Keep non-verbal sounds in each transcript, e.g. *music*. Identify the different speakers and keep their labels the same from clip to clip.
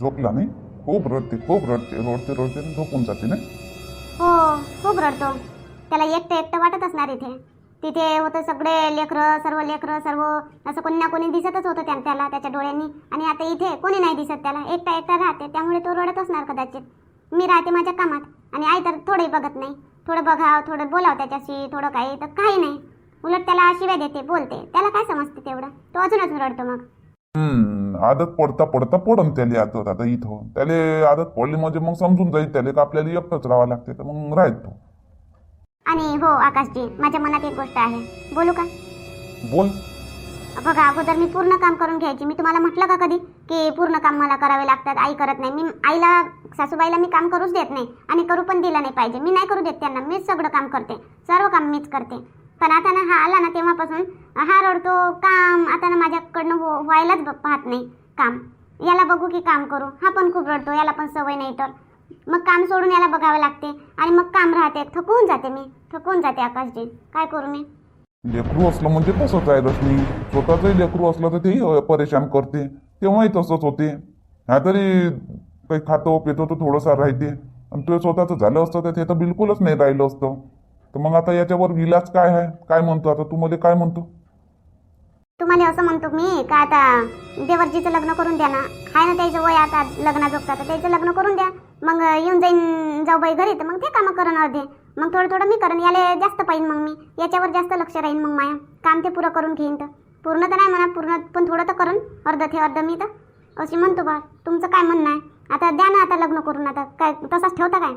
Speaker 1: झोपला नाही. खूप रडते खूप रडते रडते रडते आणि झोपून जाते नाही
Speaker 2: हो खूप रडतो. त्याला एकटं एकटं वाटत असणार इथे. तिथे होतं सगळे लेकरं सर्व लेकरं सर्व असं कोणी ना कोणी दिसतच होतं त्या त्याला त्याच्या डोळ्यांनी. आणि आता इथे कोणी नाही दिसत त्याला. एकटा एकटा राहते. त्यामुळे तो रडत असणार कदाचित. मी राहते माझ्या कामात. आणि आई तर थोडंही बघत नाही. थोडं बघावं थोडं बोलावं त्याच्याशी थोडं काही. तर काही नाही. उलट त्याला शिव्या देते बोलते. त्याला काय समजते तेवढं? तो अजून अजून रडतो मग.
Speaker 1: आदत पडता पडता पडन त्याला आदत. आता इथं त्याला आदत पडली म्हणजे मग समजून जाईल त्याला का आपल्याला एकटंच राहावं लागते तर मग राहत तो.
Speaker 2: आणि हो आकाशजी माझ्या मनात एक गोष्ट आहे. बोलू का?
Speaker 1: बोल.
Speaker 2: बघा अगोदर मी पूर्ण काम करून घ्यायची. मी तुम्हाला म्हटलं का कधी? की पूर्ण काम मला करावे लागतात आई करत नाही. मी आईला सासूबाईला मी काम करूच देत नाही आणि करू पण दिलं नाही पाहिजे. मी नाही करू देत त्यांना मीच सगळं काम करते. सर्व काम मीच करते. पण आता ना हा आला ना तेव्हापासून हा रडतो काम आता ना माझ्याकडनं हो व्हायलाच ब- पाहत नाही काम. याला बघू की काम करू. हा पण खूप रडतो याला पण सवय नाही तर. मग काम सोडून याला बघावं लागते आणि मग काम राहते. थकून जाते मी थकून जाते आकाशजी. काय करू मी?
Speaker 1: लेकरू असलं म्हणजे तसंच आहे रश्मी स्वतःचंही लेकरू असलं तर तेही परेशान करते. तेव्हाही तसंच होते. ह्या तरी काही खातो पितो तर थोडंसं राहते. आणि तुझं स्वतःचं झालं असतं तर ते तर बिलकुलच नाही राहिलं असतं. तर मग आता याच्यावर विलास काय आहे? काय म्हणतो आता? तू मध्ये काय म्हणतो?
Speaker 2: तुम्हाला असं म्हणतो मी का आता देवरजीचं लग्न करून द्या ना? हाय ना त्याचं वय आता लग्नाजोगतं तर त्याचं लग्न करून द्या. मग येऊन जाईन जाऊ बाई घरी तर मग ते कामं करण अर्धे. मग थोडं थोडं मी करण याला जास्त पाहिजे मग मी. याच्यावर जास्त लक्ष राहीन मग माया. काम ते पुरं करून घेईन तर. पूर्ण तर नाही म्हणा पूर्ण पण थोडं तर करण अर्ध ते अर्ध मी तर. अशी म्हणतो बा. तुमचं काय म्हणणं आहे? आता द्या ना आता लग्न करून आता काय तसाच ठेवता काय?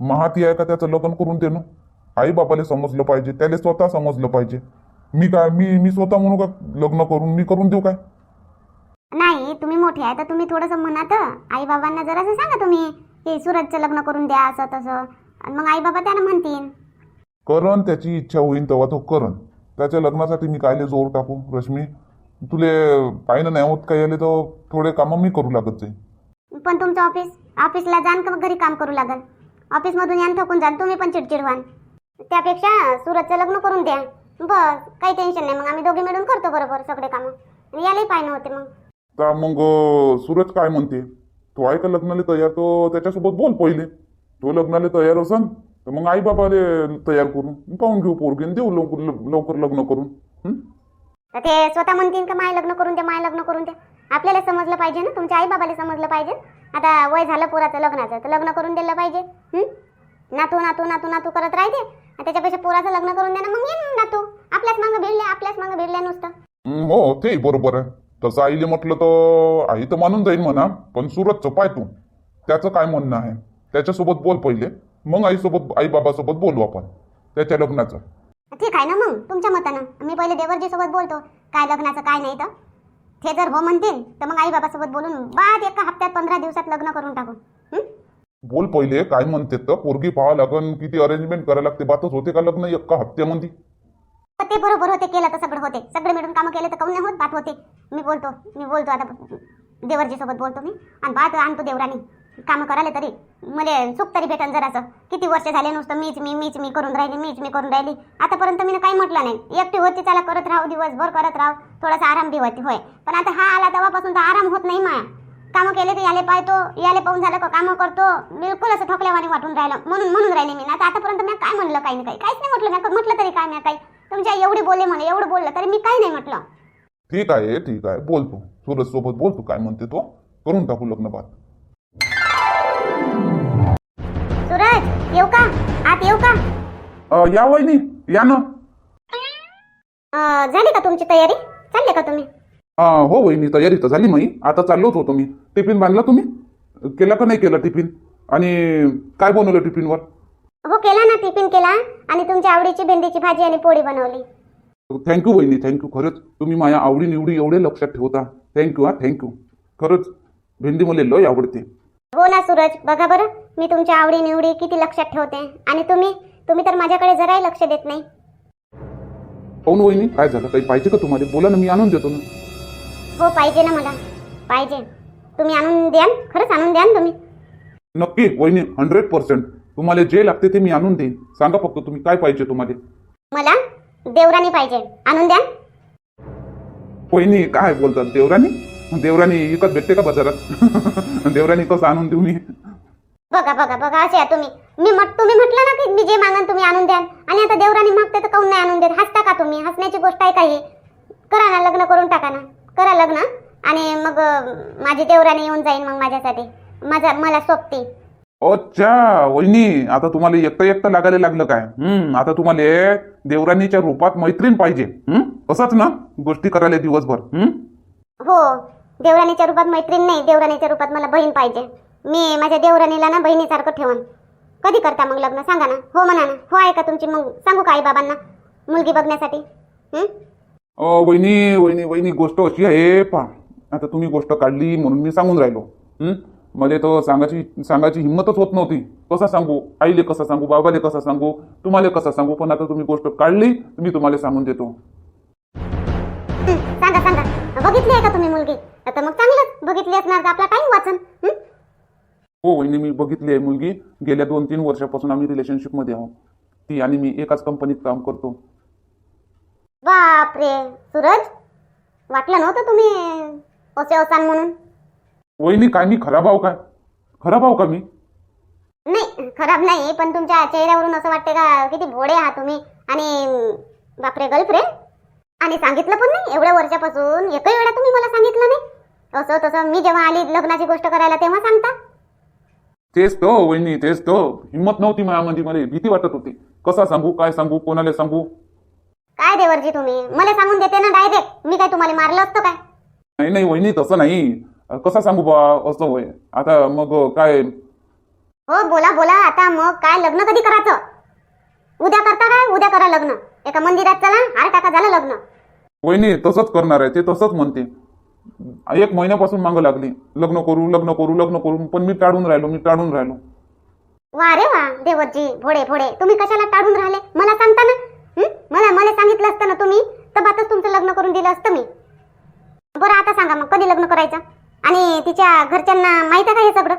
Speaker 1: महाती आहे का त्याचं लग्न करून देणं आई बापाला समजलं पाहिजे त्याला स्वतः समजलं पाहिजे. मी काय मी मी स्वतः म्हणू का लग्न करून मी करून देऊ काय?
Speaker 2: नाही तुम्ही मोठे आहे तर तुम्ही थोडंसं म्हणा तर. आई बाबांना जरासं सांगा तुम्ही की सूरजचं लग्न करून द्या असं तसं. आणि मग आई बाबा त्यांना म्हणतील.
Speaker 1: करण त्याची इच्छा होईन तेव्हा तो करण. त्याच्या लग्नासाठी मी कायले जोर टाकू रश्मी? तुले पाहिलं नाही होत काय याले तर थोडे कामं मी करू लागत जाईल
Speaker 2: पण तुमचं ऑफिस ऑफिसला जाण का घरी काम करू लागल ऑफिसमधून यान थकून जाल तुम्ही पण चिडचिड व्हाल त्यापेक्षा सूरजचं लग्न करून द्या. बस काही टेन्शन नाही. मग आम्ही दोघे मिळून करतो बरोबर सगळे कामं. यालाही पाहिजे होते मग.
Speaker 1: तर मग सूरज काय म्हणते? तो आहे का लग्नाला तयार? तो त्याच्यासोबत बोल पहिले. तो लग्नाला तयार असन तर मग आई बाबाले तयार करून पाहून घेऊ पोरगी आणि देऊ लवकर लवकर लग्न करून. हं?
Speaker 2: तर ते स्वतः म्हणतील का माय लग्न करून द्या माय लग्न करून द्या. आपल्याला समजलं पाहिजे ना? तुमच्या आई बाबाला समजलं पाहिजे? आता वय झालं पोराचं लग्नाचं तर लग्न करून दिलं पाहिजे. हं? नातू नातू नातू नातू करत राहते त्याच्यापेक्षा पोराचं लग्न करून द्या ना मग येईन नातू आपल्याच मागं भिडले आपल्याच मागं भिडले नुसतं.
Speaker 1: हं, हो ते बरोबर आहे. तसं आईले म्हटलं तर आई तर मानून जाईल म्हणा पण सूरजचं पाय तू. त्याचं काय म्हणणं आहे? त्याच्यासोबत बोल पहिले. मग आईसोबत आई बाबासोबत बोलू आपण. त्याच्या लग्नाचं.
Speaker 2: ठीक आहे ना मग तुमच्या मतानं. मी पहिले देवरजी सोबत बोलतो. काय लग्नाचं काय नाही तर. ते जर हो म्हणतील तर मग आई बाबासोबत बोलून बाद एका हप्त्यात पंधरा दिवसात लग्न करून टाकू. हं?
Speaker 1: बोल पहिले काय म्हणते तर? पोरगी पाहावं लागन किती अरेंजमेंट करायला लागते. बातच होते का लग्न? एका हप्त्यामध्ये
Speaker 2: हो, ते बरोबर होते केलं तर सगळं होते. सगळे मिळून कामं केले तर काऊन नाही होत? बात होते. मी बोलतो मी बोलतो आता देवरजी सोबत बोलतो मी. आणि बात आणतो देवरानी कामं करायला तरी. मला सुख तरी भेटन जरासं. किती वर्ष झाले नुसतं मीच मी मीच मी करून राहिली मीच मी करून राहिली. आतापर्यंत मी काही म्हटलं नाही. एकटी होती त्याला करत राहू दिवसभर करत राहू. थोडासा आराम बी होती होय. पण आता हा आला तेव्हापासून तर आराम होत नाही माया कामं केले तर याले पाहतो याले पाहून झालं का कामं करतो. बिलकुल असं ठोकल्यावाने वाटून राहिलं. म्हणून म्हणून राहिले मी. आता आतापर्यंत मी काय म्हणलं काही नाही काही? काहीच नाही म्हटलं मी. म्हटलं तरी काय नाही काही? तुमच्या एवढी बोलले म्हणे एवढं बोललं तरी मी काही नाही म्हटलं.
Speaker 1: ठीक आहे ठीक आहे. बोलतो सूरज सोबत बोलतो काय म्हणते तो? करून टाकू लग्न बात
Speaker 2: सूरज येऊ का? आत येऊ का?
Speaker 1: या वहिनी. या ना.
Speaker 2: झाली का तुमची तयारी? चालले का तुम्ही?
Speaker 1: हो वहिनी तयारी तर झाली माई आता चाललोच होतो मी. टिफिन बांधला तुम्ही? केला का नाही केला टिफिन? आणि काय बनवलं टिफिनवर?
Speaker 2: हो केला ना टिफिन केला. आणि तुमच्या आवडीची भेंडीची भाजी आणि पोळी बनवली.
Speaker 1: थँक्यू वहिनी थँक्यू खरंच तुम्ही माझ्या आवडी निवडी एवढे लक्षात ठेवता. थँक्यू हा थँक्यू खरंच भेंडी मला लय आवडते.
Speaker 2: हो ना सूरज. बघा बरं मी तुमच्या आवडी निवडी किती लक्षात ठेवते. आणि तुम्ही तुम्ही तर माझ्याकडे जराही लक्ष देत नाही.
Speaker 1: पाहून वहिनी काय झालं? काही पाहिजे का तुम्हाला? बोला ना मी आणून देतो ना.
Speaker 2: हो पाहिजे ना मला. पाहिजे. तुम्ही आणून द्याल खरंच आणून द्याल तुम्ही.
Speaker 1: नक्की वहिनी हंड्रेड पर्सेंट तुम्हाला जे लागते ते मी आणून देईन. सांगा फक्त तुम्ही काय पाहिजे तुम्हाला.
Speaker 2: मला देवरानी पाहिजे. आणून द्याल?
Speaker 1: वहिनी काय बोलतात देवरानी देवरानी विकत भेटते का बाजारात? *laughs* देवरानी कसं आणून देऊ मी?
Speaker 2: बघा बघा बघा असे आहे तुम्ही. मी म्हट तुम्ही म्हटलं ना की मी जे मागन तुम्ही आणून द्याल. आणि आता देवरानी मागते तर काऊन नाही आणून देत? हसता का तुम्ही? हसण्याची गोष्ट आहे काही करा ना लग्न करून टाका ना. करा लग्न आणि मग माझी देवरानी येऊन जाईन मग माझ्यासाठी. माझा मला सोबती.
Speaker 1: अच्छा वहिनी आता तुम्हाला एकटं एकटं लागायला लागलं काय? हम्म आता तुम्हाला देवरानीच्या रूपात मैत्रीण पाहिजे. हम्म असंच ना? गोष्टी करायला दिवसभर. हम्म?
Speaker 2: हो देवराणीच्या रूपात मैत्रीण नाही देवराणीच्या रूपात मला बहीण पाहिजे. मी माझ्या देवराणीला ना बहिणीसारखं ठेवन. कधी करता मग लग्न? सांगा ना. हो म्हणा ना. हो आहे का तुमची. मग सांगू का आई बाबांना? मुलगी बघण्यासाठी? हं?
Speaker 1: वहिनी वहिनी वहिनी गोष्ट अशी आहे पा आता तुम्ही गोष्ट काढली म्हणून मी सांगून राहिलो. हं? मला तर सांगायची सांगायची हिंमतच होत नव्हती. कसा सांगू? आईले कसा सांगू? बाबाले कसा सांगू? तुम्हाला कसा सांगू? पण आता तुम्ही गोष्ट काढली मी तुम्हाला सांगून देतो.
Speaker 2: सांगा सांगा. बघितली आहे का तुम्ही मुलगी? आता मग चांगलंच. बघितली असणार आपला टाइम वाचन. हं?
Speaker 1: हो वहिनी मी बघितली आहे मुलगी. गेल्या दोन तीन वर्षापासून आम्ही रिलेशनशिपमध्ये आहोत. ती आणि मी एकाच कंपनीत काम करतो.
Speaker 2: बापरे सूरज वाटलं नव्हतं तुम्ही असे असाल म्हणून.
Speaker 1: वहिनी काय मी खराब आहो काय? खराब आहो का मी?
Speaker 2: नाही खराब नाही पण तुमच्या चेहऱ्यावरून असं वाटते का किती भोळे आहात तुम्ही आणि बापरे गर्लफ्रेंड आणि सांगितलं पण नाही एवढ्या वर्षापासून एकही वेळा तुम्ही मला सांगितलं नाही. असं तसं मी जेव्हा आली लग्नाची गोष्ट करायला तेव्हा सांगता.
Speaker 1: तेच तो वहिनी तेच तो. हिंमत नव्हती माझ्यामध्ये मला भीती वाटत होती. कसा सांगू काय सांगू कोणाला सांगू?
Speaker 2: काय देवरजी तुम्ही? मला सांगून देते ना डायरेक्ट मी काय तुम्हाला मारलं असतं काय?
Speaker 1: नाही नाही वहिनी तसं नाही. कसा सांगू बा असं होय. आता मग काय?
Speaker 2: हो बोला बोला. आता मग काय लग्न कधी करायचं? उद्या करता काय? उद्या करा लग्न. एका मंदिरात चला हार टाका झालं लग्न.
Speaker 1: वहिनी तसंच करणार आहे. ते तसंच म्हणते एक महिन्यापासून मागं लागली. लग्न करू लग्न करू लग्न करू. पण मी टाळून राहिलो मी टाळून राहिलो.
Speaker 2: वा रे वा देवरजी. भोडे भोडे तुम्ही कशाला टाळून राहिले? मला सांगता ना? मला मला सांगितलं असतं ना तुम्ही? तर बातच तुमचं लग्न करून दिलं असतं मी. बरं आता सांगा मग कधी लग्न करायचं? आणि तिच्या घरच्यांना माहीत आहे का हे सगळं?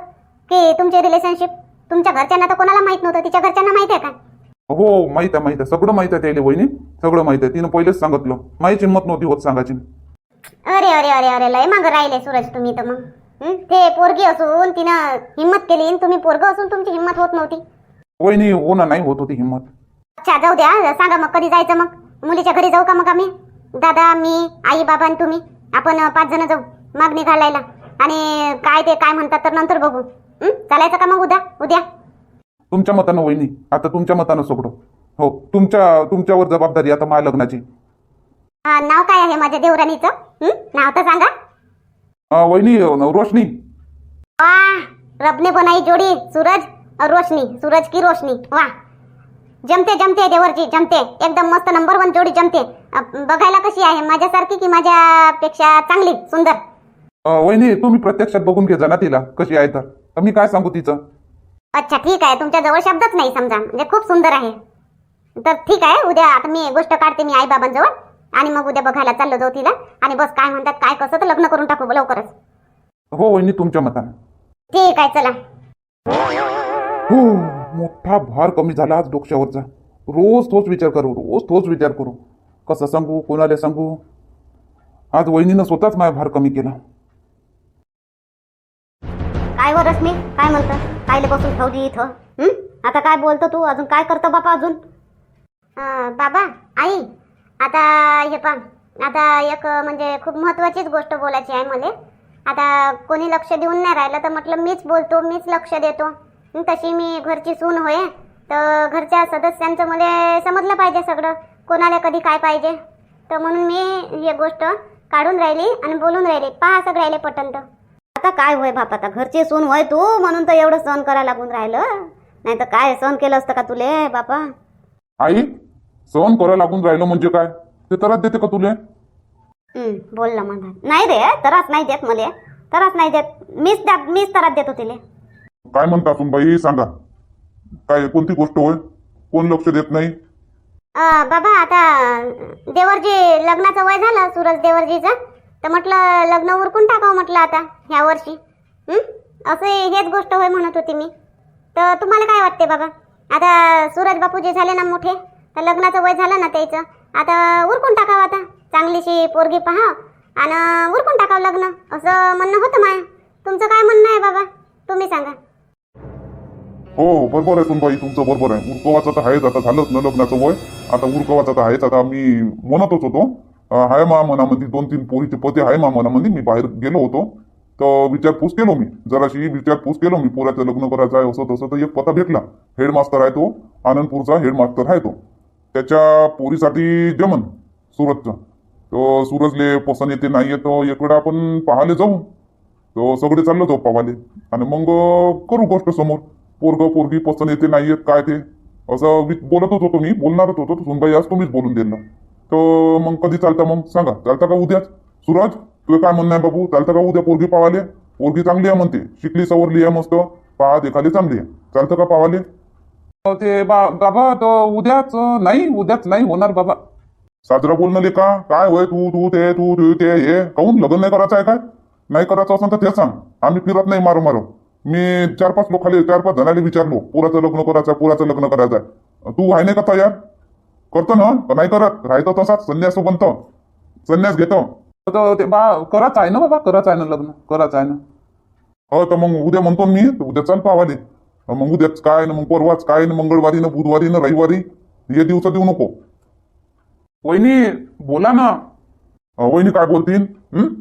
Speaker 2: की तुमचे रिलेशनशिप तुमच्या घरच्यांना तर कोणाला माहीत नव्हतं? तिच्या घरच्यांना माहीत आहे का?
Speaker 1: हो माहीत आहे माहीत आहे. सगळं माहीत आहे त्याला वहिनी. सगळं माहीत आहे. तिनं पहिलेच सांगितलं. माझी हिंमत नव्हती होत सांगायची.
Speaker 2: अरे अरे अरे अरे लय मागं राहिले सूरज तुम्ही तर मग. हं? ते पोरगी असून तिनं हिंमत केली आणि तुम्ही पोरग असून तुमची हिंमत होत नव्हती.
Speaker 1: वहिनी हो ना नाही होत होती हिंमत.
Speaker 2: अच्छा जाऊ द्या. सांगा मग कधी जायचं मग? मुलीच्या घरी जाऊ का मग आम्ही? दादा मी आई बाबा आणि तुम्ही. आपण पाच जण जाऊ मागणी घालायला. आणि काय ते काय म्हणतात तर नंतर बघू? चालायचं का मग उद्या? उद्या.
Speaker 1: तुमच्या मतानं वहिनी आता तुमच्या मतानं सगळं हो तुमच्या तुमच्यावर जबाबदारी आता माझ्या लग्नाची.
Speaker 2: हा, नाव काय आहे माझ्या देवराणीचं? नाव तर सांगा.
Speaker 1: वहिनी रोशनी.
Speaker 2: वाह रबने बनाई जोडी. सूरज रोशनी. सूरज की रोशनी. वाह. जमते जमते देवरजी जमते. एकदम मस्त नंबर वन जोडी जमते. बघायला कशी आहे? माझ्यासारखी की माझ्यापेक्षा चांगली सुंदर?
Speaker 1: वहिनी तुम्ही प्रत्यक्षात बघून घे ना तिला कशी आहे तर. तर मी काय सांगू तिचं?
Speaker 2: अच्छा ठीक आहे. तुमच्या जवळ शब्दच नाही समजा. म्हणजे खूप सुंदर आहे. तर ठीक आहे. उद्या आता मी गोष्ट काढते मी आई बाबांजवळ आणि मग उद्या बघायला चाललो जाऊ तिला. आणि बस काय म्हणतात काय कसं तर लग्न करून टाकू लवकरच.
Speaker 1: हो वहिनी तुमच्या मतानं.
Speaker 2: ठीक आहे चला.
Speaker 1: हो. मोठा भार कमी झाला आज डोक्यावरचा. रोज तोच विचार करू रोज तोच विचार करू. कसं सांगू कोणाला सांगू? आज वहिनीनं स्वतःच माझा भार कमी केला.
Speaker 2: काय व रश्मी? काय म्हणतं? कायले बसून ठेवली इथं. हं? आता काय बोलतो तू? अजून काय करतो बापा अजून? अं, बाबा आई आता हे पा आता एक म्हणजे खूप महत्वाचीच गोष्ट बोलायची आहे मला. आता कोणी लक्ष देऊन नाही राहिलं तर म्हटलं मीच बोलतो मीच लक्ष देतो. हं, तशी मी घरची सून होय. तर घरच्या सदस्यांचं मला समजलं पाहिजे सगळं. कोणाला कधी काय पाहिजे. तर म्हणून मी ही गोष्ट काढून राहिली आणि बोलून राहिली. पहा सगळ्याले पटंत. आता काय होय बाप आता घरची सून होय तू? म्हणून तर एवढं सहन करायला लागून राहिलं. नाही तर काय सहन केलं असतं का तुले बापा?
Speaker 1: आई सहन करायला लागून राहिलं म्हणजे काय? ते त्रास देते का तुले?
Speaker 2: हं, बोलला म्हणा नाही रे त्रास नाही देत मले. त्रास नाही देत. मीच द्या- मीच त्रास देतो तिले
Speaker 1: काय म्हणता बाई सांगा. काय कोणती गोष्ट होय? कोण लक्ष देत नाही?
Speaker 2: अं, बाबा आता देवरजी लग्नाचं वय झालं सूरज देवरजीचं. तर म्हटलं लग्न उरकून टाकावं म्हटलं आता ह्या वर्षी. हं? हेच गोष्ट होय म्हणत होती मी. तर तुम्हाला काय वाटते बाबा? आता सूरज बापू जे झाले ना मोठे तर लग्नाचं वय झालं ना त्याचं. आता उरकून टाकावं आता. चांगलीशी पोरगी पहा आणि उरकून टाकावं लग्न. असं म्हणणं होतं माया. तुमचं काय म्हणणं आहे बाबा? तुम्ही सांगा.
Speaker 1: हो बरोबर आहे सुनबाई तुमचं बरोबर आहे. उरकवाचं तर आहेच आता झालंच ना लग्नाचं वय. आता उरकवाचं तर आहेच आता मी म्हणतच होतो. आहे मा मनामध्ये दोन तीन पोरीचे पती आहे मा मनामध्ये मी बाहेर गेलो होतो. तर विचारपूस केलो मी. जराशी विचारपूस केलो मी पोराचं लग्न करायचं आहे असं तसं तर एक पता भेटला. हेडमास्तर आहे तो आनंदपूरचा हेडमास्टर आहे तो. त्याच्या पोरीसाठी जमन सुरतचं तो सूरजले पसंत येते नाही येतं एक वेळा आपण पाहायला जाऊ. तर सगळे चाललो जाऊ पावाले. आणि मग करू गोष्ट समोर. पोरग पोरगी पसंत येते नाही येत काय ते? असं मी बोलतच होतो मी बोलणारच होतो. सुनबाई आज तुम्हीच बोलून देणार तर मग कधी चालतं मग? सांगा. चालतं का उद्याच? सुरज तुझं काय म्हणणं आहे बाबू? चालतं का उद्या पोरगी पावाले? पोरगी चांगली आहे म्हणते. शिकली सवरली आहे मस्त. पहा देखाली चांगली आहे. चालतं का पावाले?
Speaker 3: ते बा बाबा तर उद्याच नाही उद्याच नाही होणार बाबा.
Speaker 1: साजरा बोलणं का? काय होय तू तू ते तू तू ते हे? काहून लग्न नाही करायचं आहे काय? नाही करायचं असं तर ते सांग. आम्ही फिरत नाही मारो मारो. मी चार पाच लोकांना चार पाच जणांना विचारलो पोराचं लग्न करायचं आहे पोराचं लग्न करायचं. आहे तू आहे नाही का तयार? करतो ना का नाही करत. राहतो तसाच संन्यास बनतो. संन्यास घेतो.
Speaker 3: तर ते बा कराच आहे ना बाबा कराच आहे ना लग्न? कराच आहे ना?
Speaker 1: हो तर मग उद्या म्हणतो मी उद्या चाल पावाले. मग उद्याच काय ना मग परवाच काय ना मंगळवारी ना बुधवारी ना रविवारी हे दिवस देऊ नको.
Speaker 3: वहिनी बोला ना.
Speaker 1: वहिनी काय बोलतील?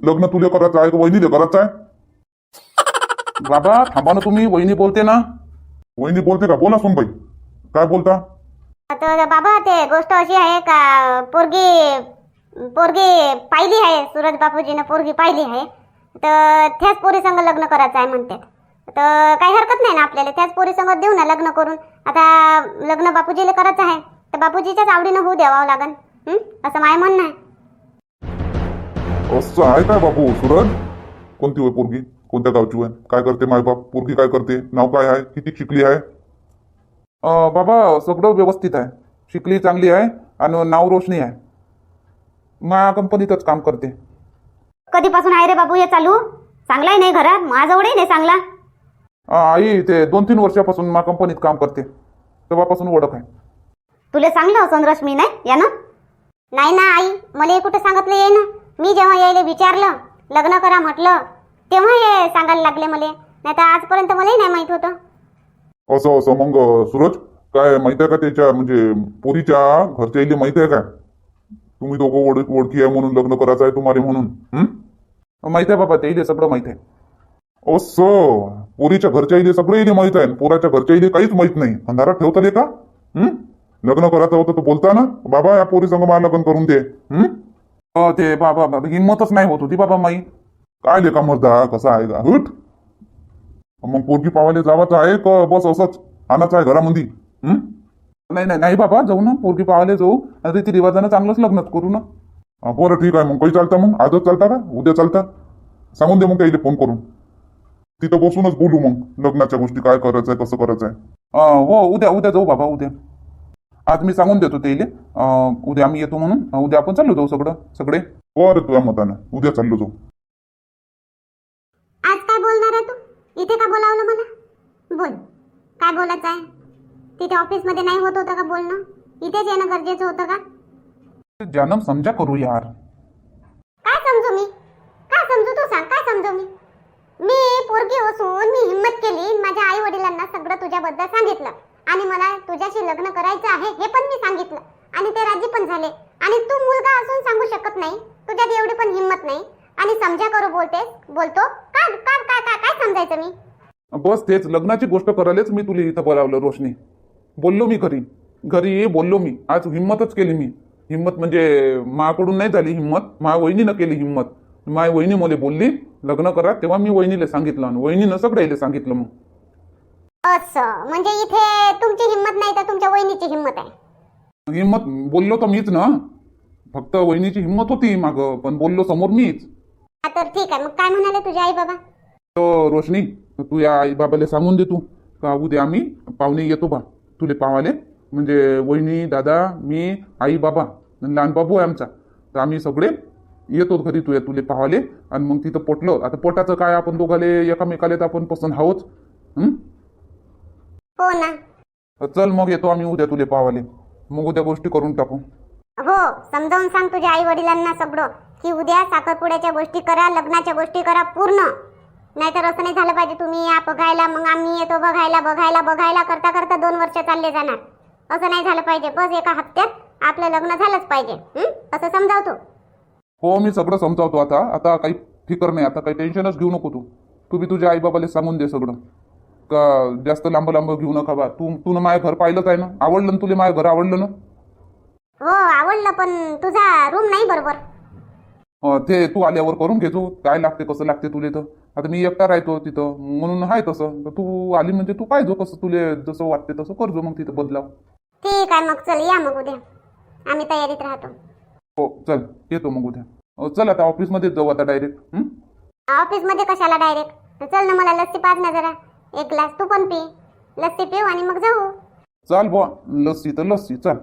Speaker 1: लग्न तुले करायचं आहे का वहिनीले करायचं आहे?
Speaker 3: बाबा थांबा ना तुम्ही वहिनी बोलते ना.
Speaker 1: वहिनी बोलते का? बोला सोनबाई. काय बोलता?
Speaker 2: तर बाबा ते गोष्ट अशी आहे का पोरगी पोरगी पाहिली आहे सूरज बापूजीनं पोरगी पाहिली आहे. तर त्याच पोरी संग लग्न करायचं आहे म्हणते. तर काही हरकत नाही ना आपल्याला त्याच पोरी संग देऊ ना लग्न करून. आता लग्न बापूजीला करायचं आहे तर बापूजीच्याच आवडीनं होऊ द्यावं लागन? असं माय म्हणणं आहे.
Speaker 1: असं आहे काय बापू सूरज? कोणती होय पोरगी? कोणत्या गावची होय काय करते मायबाप पोरगी काय करते? नाव काय आहे? किती शिकली आहे?
Speaker 3: अ, बाबा सगळं व्यवस्थित आहे. शिकली चांगली आहे आणि नाव रोशनी आहे. मा कंपनीतच काम करते.
Speaker 2: कधीपासून आहे रे बाबू हे चालू? चांगलाही नाही घरात? माझ्याजवळही नाही चांगला.
Speaker 3: आई ते दोन तीन वर्षापासून मा कंपनीत काम करते. तेव्हापासून ओळख आहे.
Speaker 2: तुला सांगलं असं रश्मी नाही? यानं? नाही ना आई. मला कुठं सांगितलं ये ना? मी जेव्हा यायला विचारलं लग्न करा म्हटलं तेव्हा हे सांगायला लागले मला. नाही तर आजपर्यंत मलाही नाही माहीत होतं.
Speaker 1: असं असं. मग सूरज काय माहीत आहे का त्याच्या म्हणजे पोरीच्या घरच्या इले माहीत आहे काय? तुम्ही दोघं ओळख ओळखी आहे म्हणून लग्न करायचं आहे तुम्हाला म्हणून. हं?
Speaker 3: माहीत आहे बाबा ते इथे सगळं माहीत आहे.
Speaker 1: असं. पोरीच्या घरच्या इले सगळे इले माहीत आहे. पोराच्या घरच्या इले काहीच माहीत नाही. अंधारात ठेवता का? हं? लग्न करायचं होतं तर बोलता ना. बाबा या पोरी संग मला लग्न करून दे. हं?
Speaker 3: अ, ते बाबा बाबा हिंमतच नाही होत होती बाबा माई.
Speaker 1: काय लेखा मरदा कसा आहे? का हट! मग पोरगी पावाले जावाचं आहे का? बस असंच. आणायचं आहे घरामध्ये
Speaker 3: नाही नाही नाही बाबा जाऊ ना. पोरगी पावाले जाऊ. रीती रिवाजानं चांगलंच लग्नच करू ना.
Speaker 1: हा, बरं ठीक आहे मग. काही चालतं मग? आजच चालता का? उद्या चालता? सांगून दे मग त्याला फोन करून. तिथं बसूनच बोलू मग. लग्नाच्या गोष्टी काय करायचं आहे कसं करायचं आहे
Speaker 3: हो उद्या उद्या जाऊ बाबा उद्या. आज मी सांगून देतो ते उद्या आम्ही येतो म्हणून. उद्या आपण चाललो जाऊ सगळं सगळे.
Speaker 1: बरं तुझ्या मतानं. उद्या चाललो जाऊ
Speaker 2: आज काय बोलणार आहे तू इथे का बोलावलं मला? बोल. काय बोलायचं आहे? तिथे ऑफिसमध्ये नाही होत होतं का बोलणं? इथेच येणं गरजेचं होतं का?
Speaker 3: जानम समजा करू यार.
Speaker 2: काय समजू मी? काय समजू तू सांग? काय समजू मी? मी पोरगी असून मी हिंमत केली माझ्या आई वडिलांना सगळं तुझ्याबद्दल सांगितलं. आणि मला तुझ्याशी लग्न करायचं आहे हे पण मी सांगितलं. आणि ते राजी पण झाले. आणि तू मुलगा असून सांगू शकत नाही. तुझ्यात एवढी पण हिंमत नाही. आणि समजा करू बोलते बोलतो काय समजायचं मी?
Speaker 3: बस तेच लग्नाची गोष्ट करायलाच मी तुला इथं बोलावलं रोशनी. बोललो मी घरी. घरी बोललो मी. आज हिंमतच केली मी. हिंमत म्हणजे माकडून नाही झाली हिंमत मा वहिनीनं केली हिंमत माय वहिनी मला बोलली लग्न करा तेव्हा मी वहिनीला सांगितलं आणि वहिनीनं सगळ्याला सांगितलं मग.
Speaker 2: असं. म्हणजे इथे तुमची हिंमत नाही तर तुमच्या वहिनीची हिंमत आहे?
Speaker 3: हिंमत बोललो तर मीच ना. फक्त वहिनीची हिंमत होती माग पण बोललो समोर मीच.
Speaker 2: तर ठीक आहे. मग काय म्हणाले तुझे आई बाबा?
Speaker 3: तर रोशनी तू या आई बाबाला सांगून दे तू. का उद्या आम्ही पाहुणे येतो बा. तुले पावाले. म्हणजे वहिनी दादा मी आई बाबा लहान बाबू आहे आमचा. तर आम्ही सगळे येतो घरी तुया तुले पावाले. आणि मग तिथं पोटलं. आता पोटाचं काय आपण दोघाले एकामेकाले तर आपण पसंत आहोत. हं?
Speaker 2: हो ना.
Speaker 3: चल मग येतो आम्ही उद्या तुले पावाले. मग उद्या गोष्टी करून टाकू.
Speaker 2: हो समजावून सांग तुझ्या आई वडिलांना सगळं. की उद्या साखरपुड्याच्या गोष्टी करा लग्नाच्या गोष्टी करा पूर्ण. नाहीतर असं नाही झालं पाहिजे तुम्ही या बघायला मग आम्ही येतो बघायला बघायला बघायला करता करता दोन वर्ष चालले जाणार. असं नाही झालं पाहिजे. बस एका हप्त्यात आपलं लग्न झालंच पाहिजे. हं? असं समजावतो.
Speaker 1: हो मी सगळं समजावतो आता. आता काही फिकर नाही. आता काही टेन्शनच घेऊ नको तू. तू बी तुझ्या आईबाबाला सांगून दे सगळं. का जास्त लांब लांब घेऊ नका बा. तू तू माझ्या घर पाहिलंच आहे ना? आवडलं ना तुला माझ्या घर? आवडलं ना?
Speaker 2: हो आवडलं पण तुझा रूम नाही बरोबर.
Speaker 1: अं, ते तू आल्यावर करून घेतो काय लागते कसं लागते तुले तर? आता मी एकटा राहतो तिथं. म्हणून आहे तसं. तर तू आली म्हणजे तू पाहिजो कसं तुले जसं वाटते तसं करजो मग तिथं बदलाव.
Speaker 2: ठीक आहे मग चल या मग उद्या. आम्ही तयारीत राहतो.
Speaker 1: हो चल. येतो मग उद्या. अं, चल आता ऑफिसमध्येच जाऊ आता डायरेक्ट.
Speaker 2: ऑफिसमध्ये कशाला डायरेक्ट? चल ना मला लस्सी पाच ना जरा. एक ग्लास तू पण पी. लस्सी पिऊ आणि मग जाऊ.
Speaker 1: चाल बुवा. लस्सी तर लस्सी. चाल.